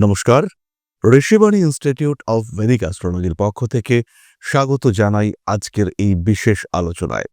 নমস্কার। Rishibani institute of vedic অ্যাস্ট্রোলজির পক্ষ থেকে স্বাগত জানাই আজকের এই বিশেষ আলোচনায়।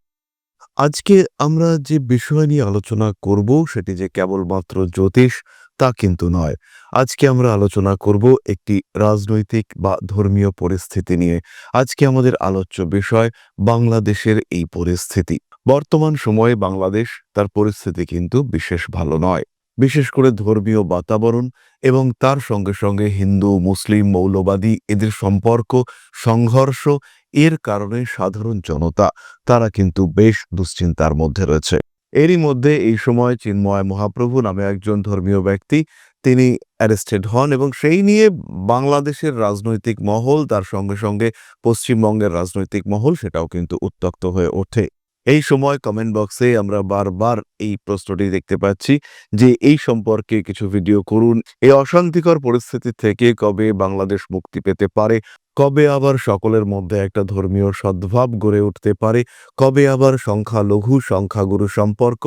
আজকে আমরা যে বিষয় নিয়ে আলোচনা করব সেটি যে কেবলমাত্র জ্যোতিষ তা কিন্তু নয়। আজকে আমরা আলোচনা করব একটি রাজনৈতিক বা ধর্মীয় পরিস্থিতি নিয়ে। আজকে আমাদের আলোচ্য বিষয় বাংলাদেশের এই পরিস্থিতি। বর্তমান সময়ে বাংলাদেশ তার পরিস্থিতি কিন্তু বিশেষ ভালো নয়। বিশেষ করে ধর্মীয় বাতাবরণ এবং তার সঙ্গে সঙ্গে হিন্দু, মুসলিম, মৌলবাদী এদের সম্পর্ক, সংঘর্ষ, এর কারণে সাধারণ জনতা, তারা কিন্তু বেশ দুশ্চিন্তার মধ্যে রয়েছে। এরই মধ্যে এই সময় চিন্ময় মহাপ্রভু নামে একজন ধর্মীয় ব্যক্তি, তিনি অ্যারেস্টেড হন এবং সেই নিয়ে বাংলাদেশের রাজনৈতিক মহল, তার সঙ্গে সঙ্গে পশ্চিমবঙ্গের রাজনৈতিক মহল, সেটাও কিন্তু উত্তক্ত হয়ে ওঠে। এই সময় কমেন্ট বক্সে আমরা বারবার এই প্রশ্নটি দেখতে পাচ্ছি যে এই সম্পর্কে কিছু ভিডিও করুন। এই অশান্তিকর পরিস্থিতি থেকে কবে বাংলাদেশ মুক্তি পেতে পারে? কবে আবার সকলের মধ্যে একটা ধর্মীয় সদ্ভাব গড়ে উঠতে পারে? কবে আবার সংখ্যালঘু সংখ্যাগুরু সম্পর্ক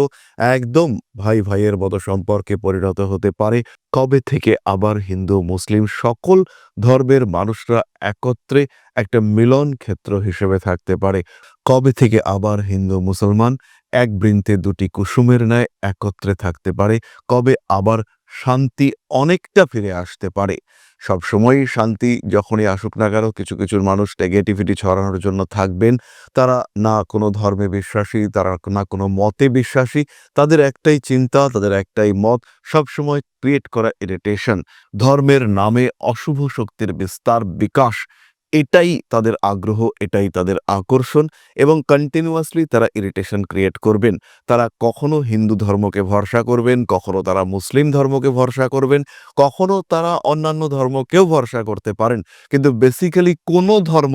একদম ভাই ভাইয়ের মতো সম্পর্কে পরিণত হতে পারে? কবে থেকে আবার হিন্দু, মুসলিম সকল ধর্মের মানুষরা একত্রে একটা মিলন ক্ষেত্র হিসেবে থাকতে পারে? কবে থেকে আবার হিন্দু, মুসলমান এক বৃন্তে দুটি কুসুমের ন্যায় একত্রে থাকতে পারে? কবে আবার শান্তি অনেকটা ফিরে আসতে পারে? সবসময়ই শান্তি যখনই আসুক না কেন, কিছু কিছু মানুষ নেগেটিভিটি ছড়ানোর জন্য থাকবেন। তারা না কোনো ধর্মে বিশ্বাসী, তারা না কোনো মতে বিশ্বাসী। তাদের একটাই চিন্তা, তাদের একটাই মত, সবসময় ক্রিয়েট করা ইরিটেশন ধর্মের নামে অশুভ শক্তির বিস্তার, বিকাশ। এটাই তাদের আগ্রহ, এটাই তাদের আকর্ষণ এবং কন্টিনিউয়াসলি তারা ইরিটেশন ক্রিয়েট করবেন। তারা কখনো হিন্দু ধর্মকে ভরসা করবেন, কখনো তারা মুসলিম ধর্মকে ভরসা করবেন, কখনো তারা অন্যান্য ধর্মকেও ভরসা করতে পারেন। কিন্তু বেসিক্যালি কোনো ধর্ম,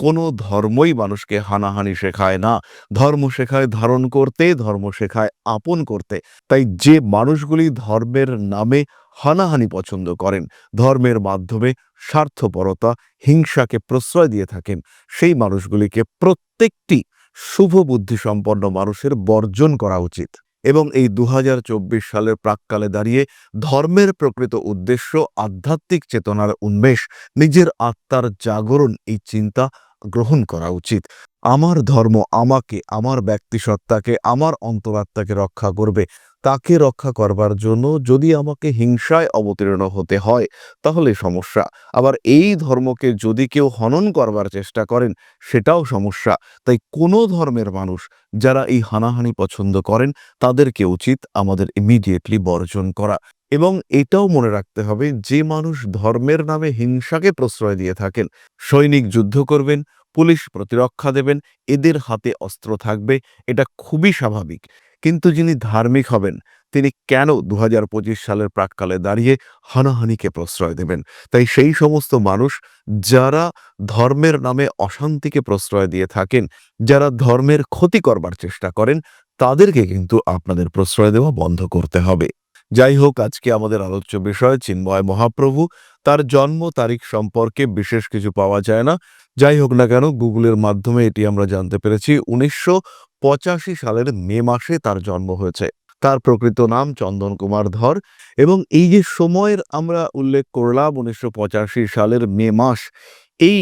কোনো ধর্মই মানুষকে হানাহানি শেখায় না। ধর্ম শেখায় ধারণ করতে, ধর্ম শেখায় আপন করতে। তাই যে মানুষগুলি ধর্মের নামে হানাহানি পছন্দ করেন। ধর্মের মাধ্যমে স্বার্থপরতা, হিংসাকে প্রশ্রয় দিয়ে থাকেন। সেই মানুষগুলিকে প্রত্যেকটি শুভ বুদ্ধি সম্পন্ন মানুষের বর্জন করা উচিত। এবং এই দু হাজার চব্বিশ সালের প্রাককালে দাঁড়িয়ে ধর্মের প্রকৃত উদ্দেশ্য, আধ্যাত্মিক চেতনার উন্মেষ, নিজের আত্মার জাগরণ এই চিন্তা গ্রহণ করা উচিত। আমার ধর্ম আমাকে, আমার ব্যক্তিসত্তাকে, আমার অন্তরাত্মাকে রক্ষা করবে, তাকে রক্ষা করবার জন্য যদি আমাকে হিংসায় অবতীর্ণ হতে হয়, তাহলে সমস্যা। আবার এই ধর্মকে যদি কেউ হনন করবার চেষ্টা করেন, সেটাও সমস্যা। তাই কোনো ধর্মের মানুষ যারা এই হানাহানি পছন্দ করেন, তাদেরকে উচিত আমাদের ইমিডিয়েটলি বর্জন করা। এবং এটাও মনে রাখতে হবে, যে মানুষ ধর্মের নামে হিংসাকে প্রশ্রয় দিয়ে থাকেন, সৈনিক যুদ্ধ করবেন পুলিশ প্রতিরক্ষা দেবেন, এদের হাতে অস্ত্র থাকবে, এটা খুবই স্বাভাবিক। কিন্তু যিনি ধার্মিক হবেন, তিনি কেন দু হাজার পঁচিশ সালের প্রাককালে দাঁড়িয়ে হানাহানিকে প্রশ্রয় দেবেন? তাই সেই সমস্ত মানুষ যারা ধর্মের নামে অশান্তিকে প্রশ্রয় দিয়ে থাকেন, যারা ধর্মের ক্ষতি করবার চেষ্টা করেন, তাদেরকে কিন্তু আপনাদের প্রশ্রয় দেওয়া বন্ধ করতে হবে। যাই হোক আজকে আমাদের আলোচ্য বিষয় চিন্ময় মহাপ্রভু। তার জন্ম তারিখ সম্পর্কে বিশেষ কিছু পাওয়া যায় না। যাই হোক না কেন, গুগলের মাধ্যমে এটি আমরা জানতে পেরেছি। উনিশশো পঁচাশি সালের মে মাসে তার জন্ম হয়েছে। তার প্রকৃত নাম চন্দন কুমার ধর এবং এই যে সময়ের আমরা উল্লেখ করলাম, উনিশশো পঁচাশি সালের মে মাস এই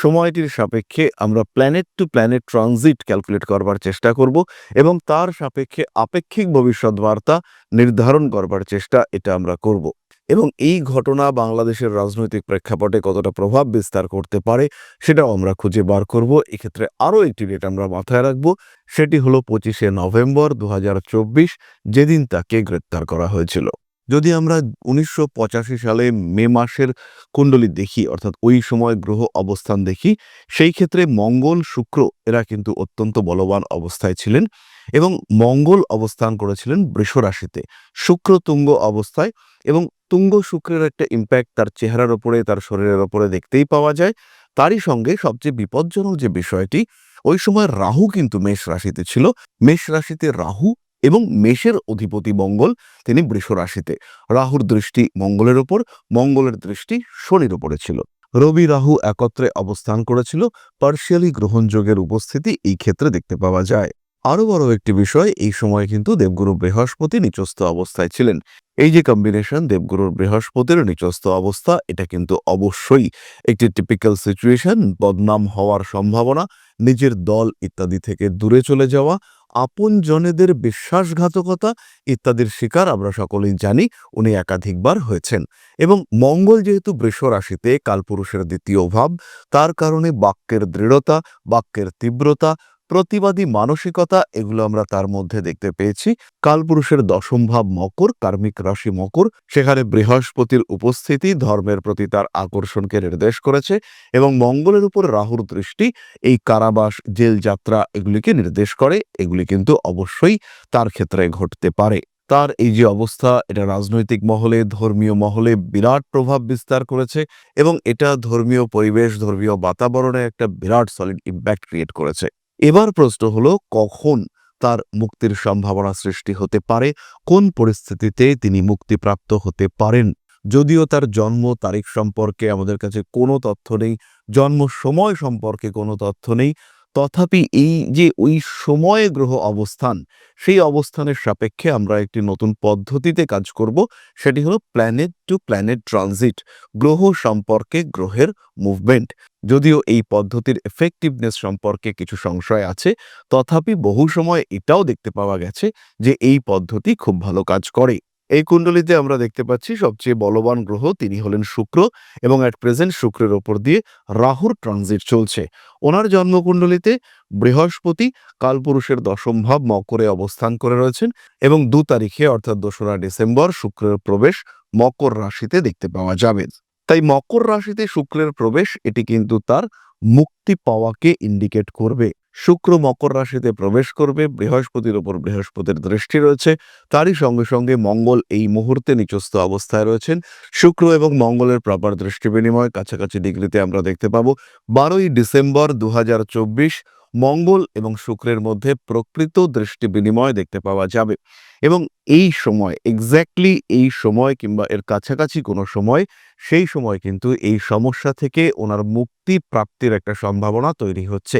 সময়টির সাপেক্ষে আমরা planet to planet transit calculate করবার চেষ্টা করব এবং তার সাপেক্ষে আপেক্ষিক ভবিষ্যৎ বার্তা নির্ধারণ করবার চেষ্টা এটা আমরা করব। এবং এই ঘটনা বাংলাদেশের রাজনৈতিক প্রেক্ষাপটে কতটা প্রভাব বিস্তার করতে পারে সেটাও আমরা খুঁজে বার করব। এক্ষেত্রে আরও একটি ডেট আমরা মাথায় রাখব, সেটি হলো পঁচিশে নভেম্বর দু হাজার চব্বিশ, যেদিন তাকে গ্রেপ্তার করা হয়েছিল। যদি আমরা উনিশশো পঁচাশি সালে মে মাসের কুণ্ডলী দেখি, অর্থাৎ ওই সময় গ্রহ অবস্থান দেখি, সেই ক্ষেত্রে মঙ্গল, শুক্র এরা কিন্তু অত্যন্ত বলবান অবস্থায় ছিলেন এবং মঙ্গল অবস্থান করেছিলেন বৃষ রাশিতে। শুক্র তুঙ্গ অবস্থায় এবং তুঙ্গ শুক্রের একটা ইম্প্যাক্ট তার চেহারার ওপরে, তার শরীরের ওপরে দেখতেই পাওয়া যায়। তারই সঙ্গে সবচেয়ে বিপজ্জনক যে বিষয়টি, ওই সময় রাহু কিন্তু মেষ রাশিতে ছিল। মেষ রাশিতে রাহু এবং মেষের অধিপতি মঙ্গল, তিনি বৃষ রাশিতে। রাহুর দৃষ্টি মঙ্গলের ওপর, মঙ্গলের দৃষ্টি শনির ওপরে ছিল। রবি রাহু একত্রে অবস্থান করেছিল, পার্শিয়ালি গ্রহণযোগের উপস্থিতি এই ক্ষেত্রে দেখতে পাওয়া যায়। আরও বড় একটি বিষয়, এই সময় কিন্তু দেবগুরু বৃহস্পতি নিচস্থ অবস্থায় ছিলেন। এই যে কম্বিনেশন দেবগুরুর বৃহস্পতির নিচস্থ অবস্থা, এটা কিন্তু অবশ্যই একটি টিপিক্যাল সিচুয়েশন বদনাম হওয়ার সম্ভাবনা, নিজের দল ইত্যাদি থেকে দূরে চলে যাওয়া আপন জনেদের বিশ্বাসঘাতকতা ইত্যাদির শিকার আমরা সকলেই জানি, উনি একাধিকবার হয়েছেন। এবং মঙ্গল যেহেতু বৃষ রাশিতে, কালপুরুষের দ্বিতীয় ভাব, তার কারণে বাক্যের দৃঢ়তা, বাক্যের তীব্রতা প্রতিবাদী মানসিকতা, এগুলো আমরা তার মধ্যে দেখতে পেয়েছি। কালপুরুষের দশম ভাব মকর, কার্মিক রাশি মকর, সেখানে বৃহস্পতির উপস্থিতি ধর্মের প্রতি তার আকর্ষণকে নির্দেশ করেছে এবং মঙ্গলের উপর রাহুর দৃষ্টি, এই কারাবাস জেল যাত্রা এগুলিকে নির্দেশ করে, এগুলি কিন্তু অবশ্যই তার ক্ষেত্রে ঘটতে পারে। তার এই যে অবস্থা, এটা রাজনৈতিক মহলে, ধর্মীয় মহলে বিরাট প্রভাব বিস্তার করেছে এবং এটা ধর্মীয় পরিবেশ, ধর্মীয় বাতাবরণে একটা বিরাট সলিড ইম্প্যাক্ট ক্রিয়েট করেছে। এবার প্রশ্ন হলো, কখন তার মুক্তির সম্ভাবনা সৃষ্টি হতে পারে? কোন পরিস্থিতিতে তিনি মুক্তিপ্রাপ্ত হতে পারেন? যদিও তার জন্ম তারিখ সম্পর্কে আমাদের কাছে কোনো তথ্য নেই, জন্ম সময় সম্পর্কে কোনো তথ্য নেই, তথাপি এই যে ওই সময়ে গ্রহ অবস্থান, সেই অবস্থানের সাপেক্ষে আমরা একটি নতুন পদ্ধতিতে কাজ করব, সেটি হলো প্ল্যানেট টু প্ল্যানেট ট্রানজিট গ্রহ সম্পর্কে গ্রহের মুভমেন্ট যদিও এই পদ্ধতির এফেক্টিভনেস সম্পর্কে কিছু সংশয় আছে, তথাপি বহু সময় এটাও দেখতে পাওয়া গেছে যে এই পদ্ধতি খুব ভালো কাজ করে। এই কুণ্ডলিতে আমরা দেখতে পাচ্ছি সবচেয়ে বলবান গ্রহ তিনি হলেন শুক্র এবং অ্যাট প্রেজেন্ট শুক্রের ওপর দিয়ে রাহুর ট্রানজিট চলছে। ওনার জন্মকুণ্ডলিতে বৃহস্পতি কালপুরুষের দশম ভাব মকরে অবস্থান করে রয়েছেন এবং দু তারিখে অর্থাৎ দোসরা ডিসেম্বর শুক্রের প্রবেশ মকর রাশিতে দেখতে পাওয়া যাবে। তাই মকর রাশিতে শুক্রের প্রবেশ, এটি কিন্তু তার মুক্তি পাওয়াকে ইন্ডিকেট করবে। শুক্র মকর রাশিতে প্রবেশ করবে, বৃহস্পতির ওপর বৃহস্পতির দৃষ্টি রয়েছে। তারই সঙ্গে সঙ্গে মঙ্গল এই মুহূর্তে নিচস্থ অবস্থায় রয়েছেন। শুক্র এবং মঙ্গলের প্রপার দৃষ্টি বিনিময়, কাছাকাছি ডিগ্রিতে আমরা দেখতে পাবো, বারোই ডিসেম্বর দু হাজার চব্বিশ, মঙ্গল এবং শুক্রের মধ্যে প্রকৃত দৃষ্টি বিনিময় দেখতে পাওয়া যাবে। এবং এই সময় এক্স্যাক্টলি এই সময় কিংবা এর কাছাকাছি কোনো সময়, সেই সময় কিন্তু এই সমস্যা থেকে ওনার মুক্তি প্রাপ্তির একটা সম্ভাবনা তৈরি হচ্ছে।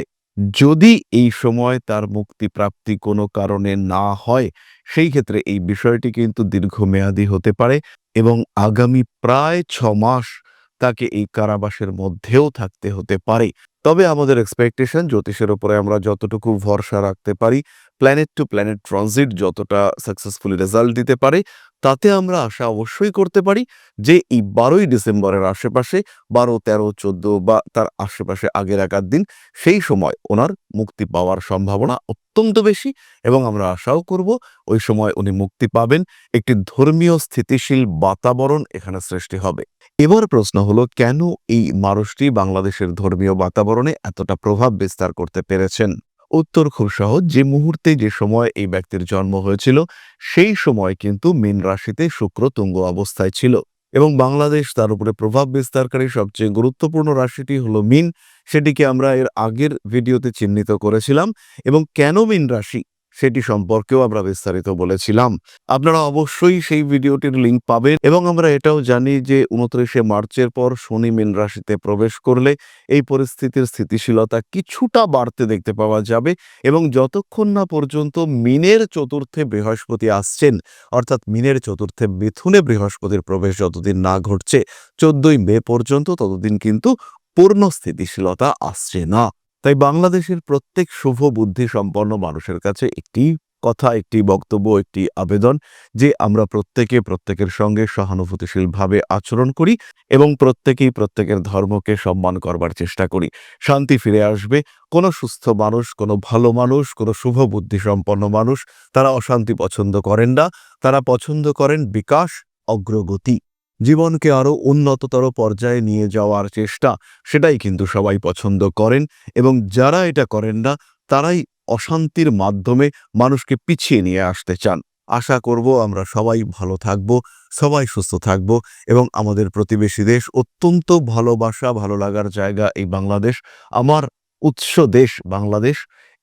যদি এই সময় তার মুক্তি প্রাপ্তি কোনো কারণে না হয়, সেই ক্ষেত্রে এই বিষয়টি কিন্তু দীর্ঘমেয়াদী হতে পারে এবং আগামী প্রায় ছ মাস তাকে এই কারাবাসের মধ্যেও থাকতে হতে পারে। তবে আমাদের এক্সপেকটেশন জ্যোতিষের উপরে আমরা যতটুকু ভরসা রাখতে পারি প্ল্যানেট টু প্ল্যানেট ট্রানজিট যতটা সাকসেসফুলি রেজাল্ট দিতে পারে তাতে আমরা আশা অবশ্যই করতে পারি যে এই বারোই ডিসেম্বরের আশেপাশে বারো, তেরো, চোদ্দ বা তার আশেপাশে আগের একার দিন সেই সময় ওনার মুক্তি পাওয়ার সম্ভাবনা অত্যন্ত বেশি এবং আমরা আশাও করব ওই সময় উনি মুক্তি পাবেন। একটি ধর্মীয় স্থিতিশীল বাতাবরণ এখানে সৃষ্টি হবে। এবার প্রশ্ন হলো, কেন এই মানুষটি বাংলাদেশের ধর্মীয় বাতাবরণে এতটা প্রভাব বিস্তার করতে পেরেছেন? উত্তর খুব সহজ। যে মুহূর্তে, যে সময় এই ব্যক্তির জন্ম হয়েছিল, সেই সময় কিন্তু মীন রাশিতে শুক্র তুঙ্গ অবস্থায় ছিল এবং বাংলাদেশ তার উপরে প্রভাব বিস্তারকারী সবচেয়ে গুরুত্বপূর্ণ রাশিটি হলো মিন। সেটিকে আমরা এর আগের ভিডিওতে চিহ্নিত করেছিলাম এবং কেন মিন রাশি? সেটি সম্পর্কেও আমরা বিস্তারিত বলেছিলাম। আপনারা অবশ্যই সেই ভিডিওটির লিঙ্ক পাবেন এবং আমরা এটাও জানি যে উনত্রিশে মার্চের পর শনি মীন রাশিতে প্রবেশ করলে এই পরিস্থিতির স্থিতিশীলতা কিছুটা বাড়তে দেখতে পাওয়া যাবে এবং যতক্ষণ না পর্যন্ত মিনের চতুর্থে বৃহস্পতি আসছেন, অর্থাৎ মিনের চতুর্থে মিথুনে বৃহস্পতির প্রবেশ যতদিন না ঘটছে, চোদ্দই মে পর্যন্ত ততদিন কিন্তু পূর্ণ স্থিতিশীলতা আসছে না। তাই বাংলাদেশের প্রত্যেক শুভ বুদ্ধি সম্পন্ন মানুষের কাছে একটি কথা, একটি বক্তব্য, একটি আবেদন যে আমরা প্রত্যেকে প্রত্যেকের সঙ্গে সহানুভূতিশীলভাবে আচরণ করি এবং প্রত্যেকেই প্রত্যেকের ধর্মকে সম্মান করবার চেষ্টা করি। শান্তি ফিরে আসবে। কোনো সুস্থ মানুষ, কোনো ভালো মানুষ, কোনো শুভ বুদ্ধি সম্পন্ন মানুষ, তারা অশান্তি পছন্দ করেন না। তারা পছন্দ করেন বিকাশ, অগ্রগতি। জীবনকে আরও উন্নততর পর্যায়ে নিয়ে যাওয়ার চেষ্টা, সেটাই কিন্তু সবাই পছন্দ করেন এবং যারা এটা করেন না, তারাই অশান্তির মাধ্যমে মানুষকে পিছিয়ে নিয়ে আসতে চান। আশা করব আমরা সবাই ভালো থাকব, সবাই সুস্থ থাকব এবং আমাদের প্রতিবেশী দেশ অত্যন্ত ভালোবাসা, ভালো লাগার জায়গা এই বাংলাদেশ। আমার উৎস দেশ বাংলাদেশ।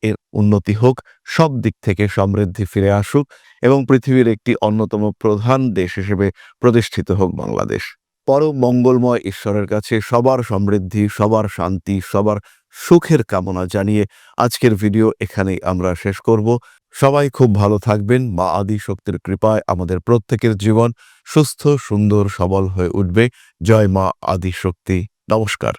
এর উন্নতি হোক, সব দিক থেকে সমৃদ্ধি ফিরে আসুক এবং পৃথিবীর একটি অন্যতম প্রধান দেশ হিসেবে প্রতিষ্ঠিত হোক বাংলাদেশ। পরম মঙ্গলময় ঈশ্বরের কাছে সবার সমৃদ্ধি, সবার শান্তি, সবার সুখের কামনা জানিয়ে আজকের ভিডিও এখানেই আমরা শেষ করব। সবাই খুব ভালো থাকবেন। মা আদি শক্তির কৃপায় আমাদের প্রত্যেকের জীবন সুস্থ, সুন্দর, সবল হয়ে উঠবে। জয় মা আদি শক্তি। নমস্কার।